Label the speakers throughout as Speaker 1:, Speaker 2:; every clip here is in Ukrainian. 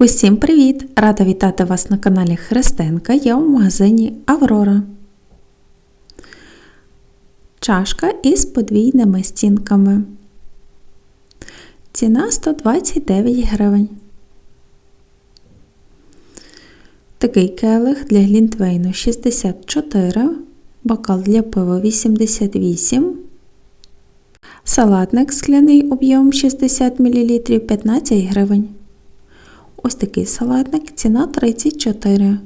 Speaker 1: Усім привіт! Рада вітати вас на каналі Христинка. Я в магазині Аврора. Чашка із подвійними стінками. Ціна 129 гривень. Такий келих для глінтвейну 64, бокал для пива 88. Салатник скляний об'ємом 60 мл 15 гривень. Ось такий салатник, ціна 34.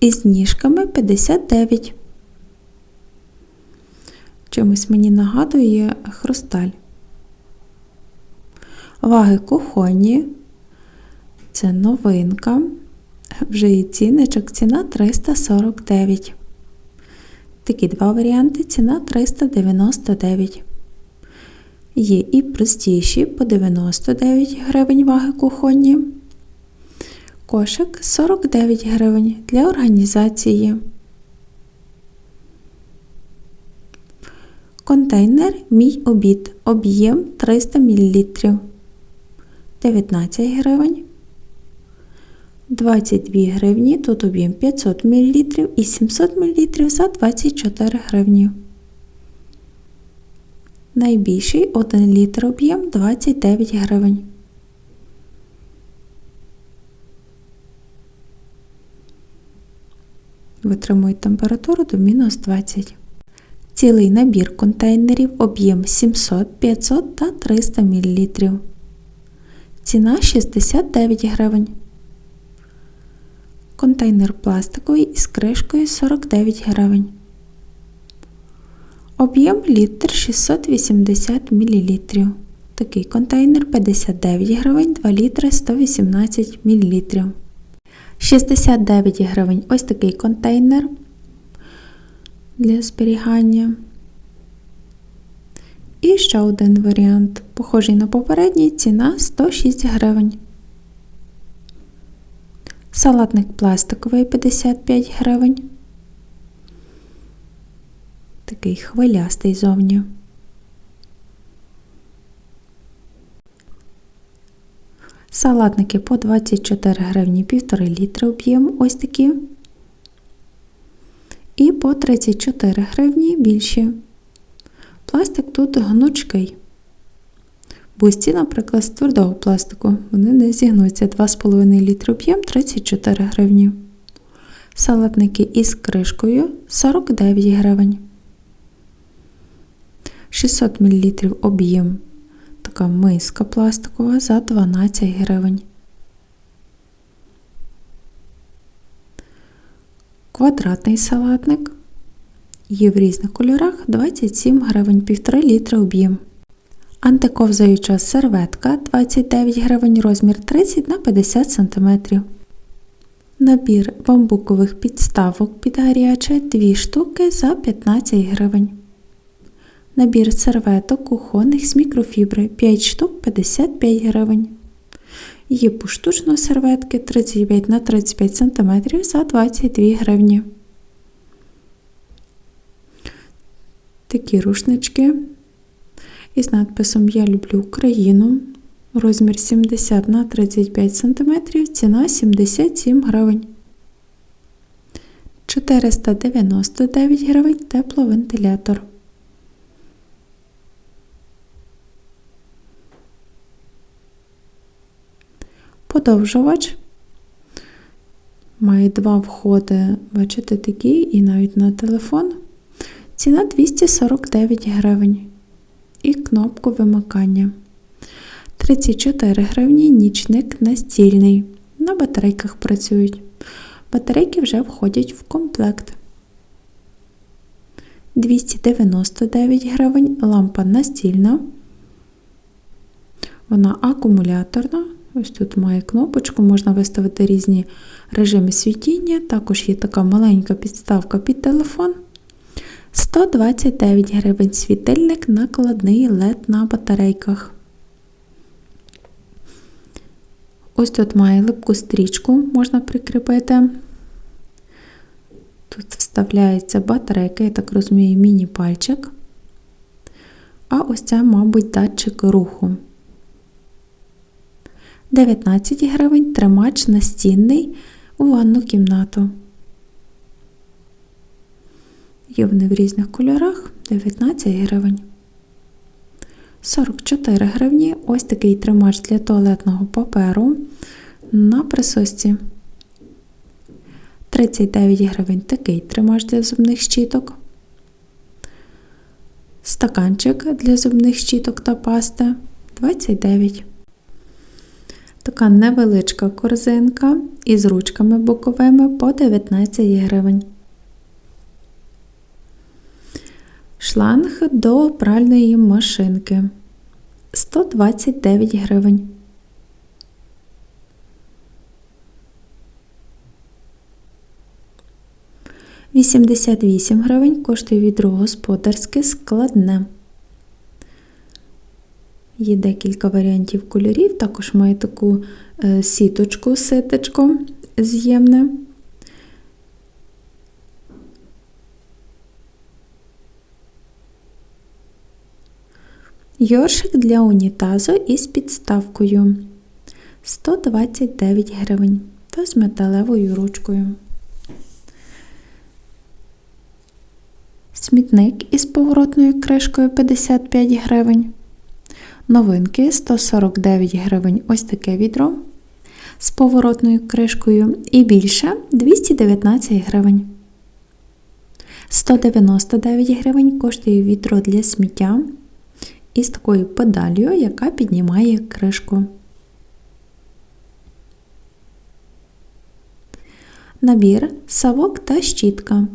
Speaker 1: Із ніжками 59. Чимось мені нагадує хрусталь. Ваги кухонні. Це новинка. Вже і ціничок, ціна 349. Такі два варіанти, ціна 399. Є і простіші по 99 гривень ваги кухонні. Кошик 49 гривень для організації. Контейнер Мій обід. Об'єм 300 мл. 19 гривень. 22 гривні. Тут об'єм 500 мл і 700 мл за 24 гривні. Найбільший 1 літр об'єм 29 гривень. Витримують температуру до мінус 20. Цілий набір контейнерів об'єм 700, 500 та 300 мл. Ціна 69 гривень. Контейнер пластиковий із кришкою 49 гривень. Об'єм літр 680 мл. Такий контейнер 59 гривень, 2 літри 118 мл. 69 гривень ось такий контейнер для зберігання. І ще один варіант, похожий на попередній, ціна 106 гривень. Салатник пластиковий 55 гривень. Такий хвилястий зовні. Салатники по 24 гривні 1,5 літри об'єм ось такі. І по 34 гривні більші. Пластик тут гнучкий. Бусті, наприклад, з твердого пластику, вони не зігнуться 2,5 літри об'єм 34 гривні. Салатники із кришкою 49 гривень. 600 мл об'єм така миска пластикова за 12 гривень. Квадратний салатник. Є в різних кольорах 27 гривень 1,5 літра об'єм. Антиковзаюча серветка 29 гривень розмір 30 на 50 см. Набір бамбукових підставок під гаряче 2 штуки за 15 гривень. Набір серветок кухонних з мікрофібри 5 штук 55 гривень. Є поштучно серветки 35 на 35 см за 22 гривні. Такі рушнички із надписом Я люблю Україну. Розмір 70 на 35 см, ціна 77 гривень. 499 гривень тепловентилятор. Подовжувач. Має два входи, бачите, такі, і навіть на телефон. Ціна 249 гривень. І кнопку вимикання. 34 гривні нічник настільний. На батарейках працюють. Батарейки вже входять в комплект. 299 гривень лампа настільна. Вона акумуляторна. Ось тут має кнопочку, можна виставити різні режими світіння. Також є така маленька підставка під телефон. 129 гривень світильник накладний LED на батарейках. Ось тут має липку стрічку, можна прикріпити. Тут вставляється батарейка, я так розумію, міні-пальчик. А ось це, мабуть, датчик руху. 19 гривень тримач настінний у ванну кімнату. Є вони в різних кольорах 19 гривень. 44 гривні ось такий тримач для туалетного паперу на присосці. 39 гривень такий тримач для зубних щіток. Стаканчик для зубних щіток та пасти 29. Така невеличка корзинка із ручками боковими по 19 гривень. Шланг до пральної машинки 129 гривень. Вісімдесят вісім гривень коштує відро господарське складне. Є декілька варіантів кольорів, також має таку е, сіточку, ситочку з'ємне. Йоршик для унітазу із підставкою 129 гривень та з металевою ручкою. Смітник із поворотною кришкою 55 гривень. Новинки 149 гривень ось таке відро з поворотною кришкою і більше 219 гривень. 199 гривень коштує відро для сміття із такою педалью, яка піднімає кришку. Набір савок та щітка.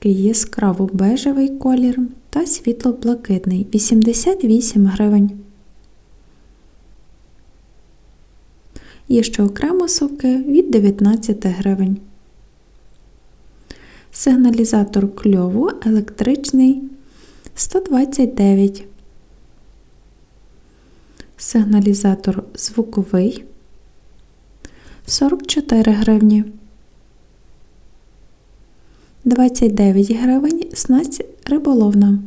Speaker 1: Такий яскраво бежевий колір та світло-блакитний 88 гривень. Є ще окремо соки від 19 гривень. Сигналізатор кльову електричний 129. Сигналізатор звуковий 44 гривні. 29 гривень снасть риболовна.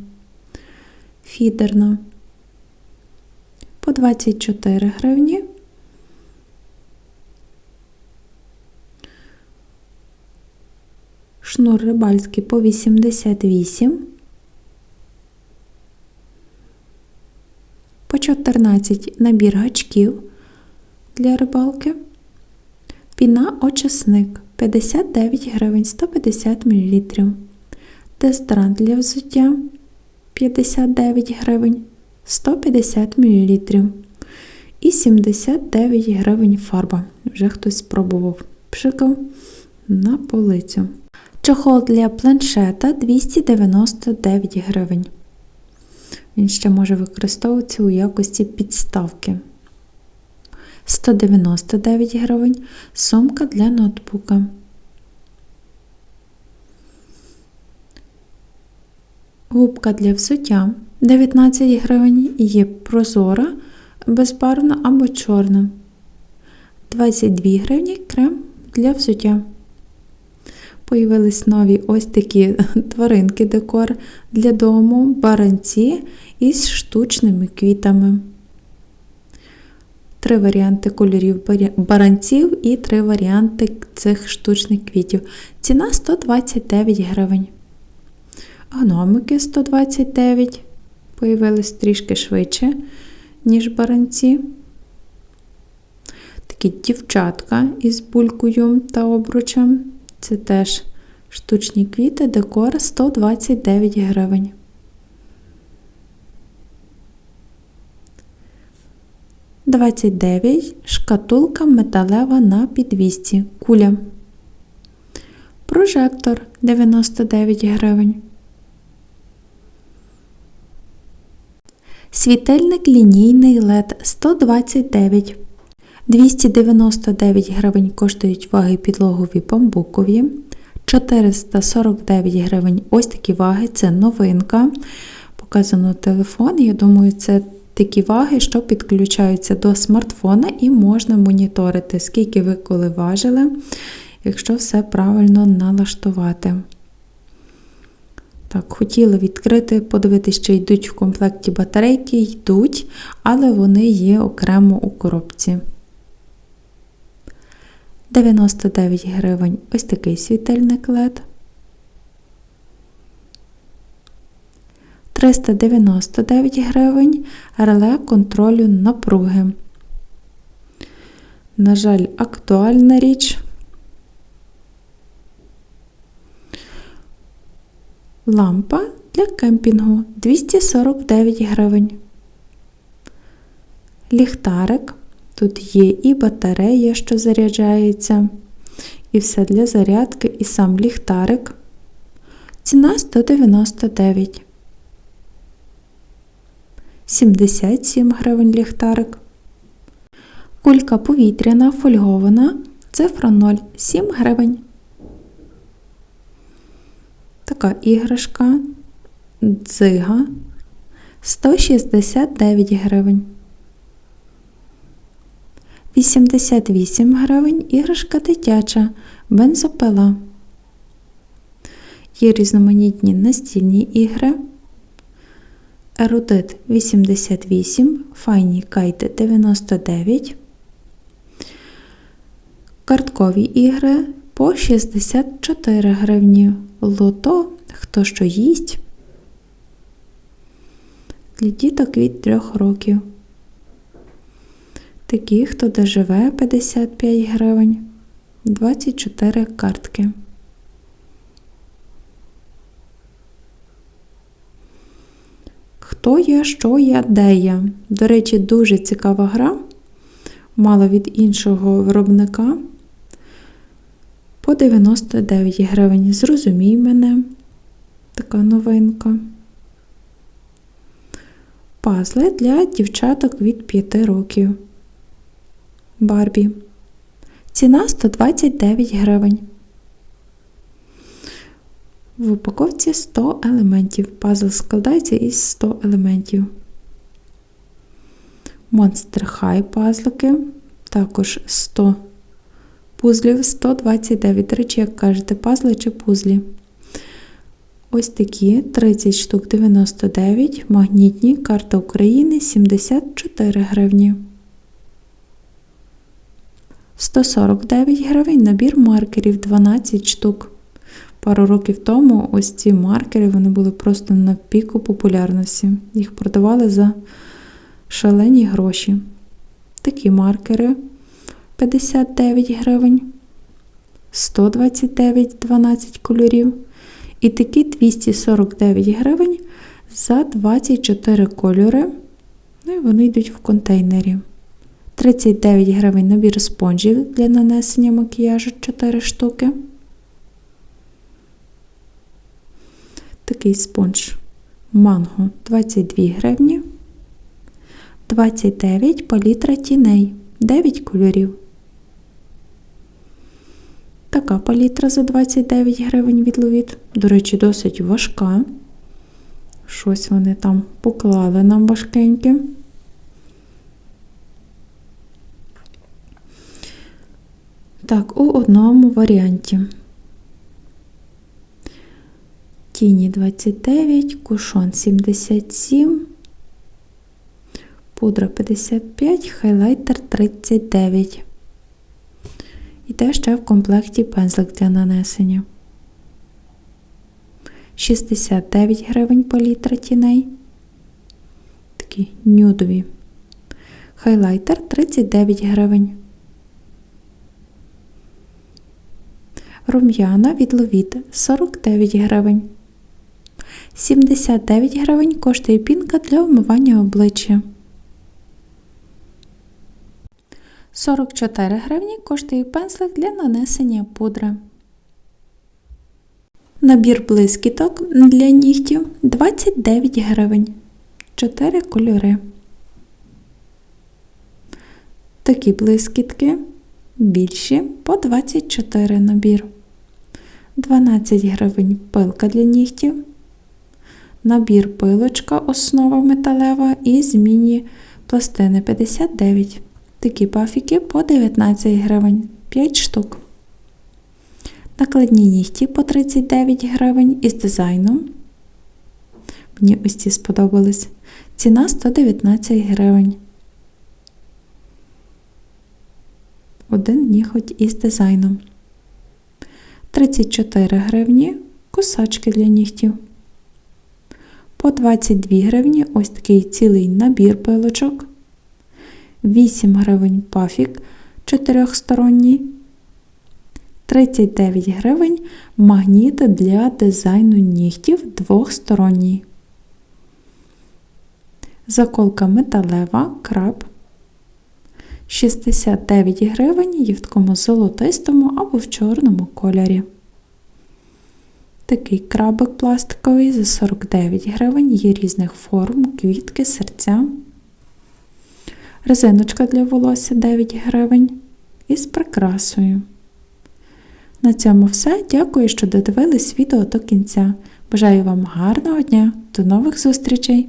Speaker 1: Фідерна. По 24 гривні. Шнур рибальський по 88. По 14 набір гачків для рибалки. Піна очисник 59 гривень 150 мл. Дезодорант для взуття 59 гривень 150 мл. І 79 гривень фарба. Вже хтось спробував. Пшикав на полицю. Чохол для планшета 299 гривень. Він ще може використовуватися у якості підставки. 199 гривень. Сумка для ноутбука. Губка для взуття 19 гривень. Є прозора, безбарвна або чорна. 22 гривні крем для взуття. Появились нові ось такі тваринки декор для дому, баранці із штучними квітами. Три варіанти кольорів баранців і три варіанти цих штучних квітів. Ціна 129 гривень. Гномики 129. Появились трішки швидше, ніж баранці. Такі дівчатка із булькою та обручем. Це теж штучні квіти, декор 129 гривень. Двадцять дев'ять шкатулка металева на підвісці. Куля. Прожектор 99 гривень. Світильник лінійний LED 129 299 гривень коштують ваги підлогові бамбукові. 449 гривень ось такі ваги, це новинка. Показано телефон. Я думаю, це такі ваги, що підключаються до смартфона і можна моніторити, скільки ви коли важили, якщо все правильно налаштувати. Так, хотіла відкрити, подивитися, чи йдуть в комплекті батарейки, йдуть, але вони є окремо у коробці. 99 гривень ось такий світильник LED. 399 гривень реле контролю напруги. На жаль, актуальна річ. Лампа для кемпінгу 249 гривень. Ліхтарик. Тут є і батарея, що заряджається, і все для зарядки, і сам ліхтарик. Ціна 199. 77 гривень ліхтарик. Кулька повітряна фольгована. Цифра 0 7 гривень. Така іграшка дзига 169 гривень. 88 гривень іграшка дитяча бензопила. Є різноманітні настільні ігри. Ерудит 88, файні кайти 99. Карткові ігри по 64 гривні. Лото, хто що їсть. Для діток від 3 років. Такі, хто доживе 55 гривень, 24 картки. Хто я, що я, де я. До речі, дуже цікава гра. Мало від іншого виробника. По 99 гривень. Зрозумій мене. Така новинка. Пазли для дівчаток від 5 років. Барбі. Ціна 129 гривень. В упаковці 100 елементів. Пазл складається із 100 елементів. Monster High пазлики. Також 100 пузлів 129. До речі, як кажете, пазли чи пузлі. Ось такі 30 штук 99, магнітні, карта України 74 гривні. 149 гривень набір маркерів 12 штук. Пару років тому ось ці маркери вони були просто на піку популярності. Їх продавали за шалені гроші. Такі маркери 59 гривень, 129 12 кольорів. І такі 249 гривень за 24 кольори. Ну і вони йдуть в контейнері. 39 гривень набір спонжів для нанесення макіяжу 4 штуки. Такий спонж манго 22 гривні. 29 палітра тіней 9 кольорів. Така палітра за 29 гривень від Ловіт. До речі, досить важка. Щось вони там поклали нам важкеньке. Так, у одному варіанті. Тіні 29, кушон 77, пудра 55, хайлайтер 39. Іде ще в комплекті пензлик для нанесення. 69 гривень палітра тіней. Такі нюдові. Хайлайтер 39 гривень. Рум'яна від Ловіт 49 гривень. 79 гривень коштує пінка для вмивання обличчя. 44 гривні коштує пензлик для нанесення пудри. Набір блискіток для нігтів 29 гривень. 4 кольори. Такі блискітки більші по 24 набір. 12 гривень пилка для нігтів. Набір пилочка основа металева і змінні пластини 59 Такі пафіки по 19 гривень 5 штук. Накладні нігті по 39 гривень із дизайном. Мені ось ці сподобались. Ціна 119 гривень. Один ніготь із дизайном. 34 гривні кусачки для нігтів. По 22 гривні ось такий цілий набір пилочок. 8 гривень пафік чотирьохсторонній. 39 гривень магніт для дизайну нігтів двохсторонній. Заколка металева краб. 69 гривень є в такому золотистому або в чорному кольорі. Такий крабик пластиковий за 49 гривень, є різних форм, квітки, серця. Резиночка для волосся 9 гривень із прикрасою. На цьому все. Дякую, що додивились відео до кінця. Бажаю вам гарного дня. До нових зустрічей!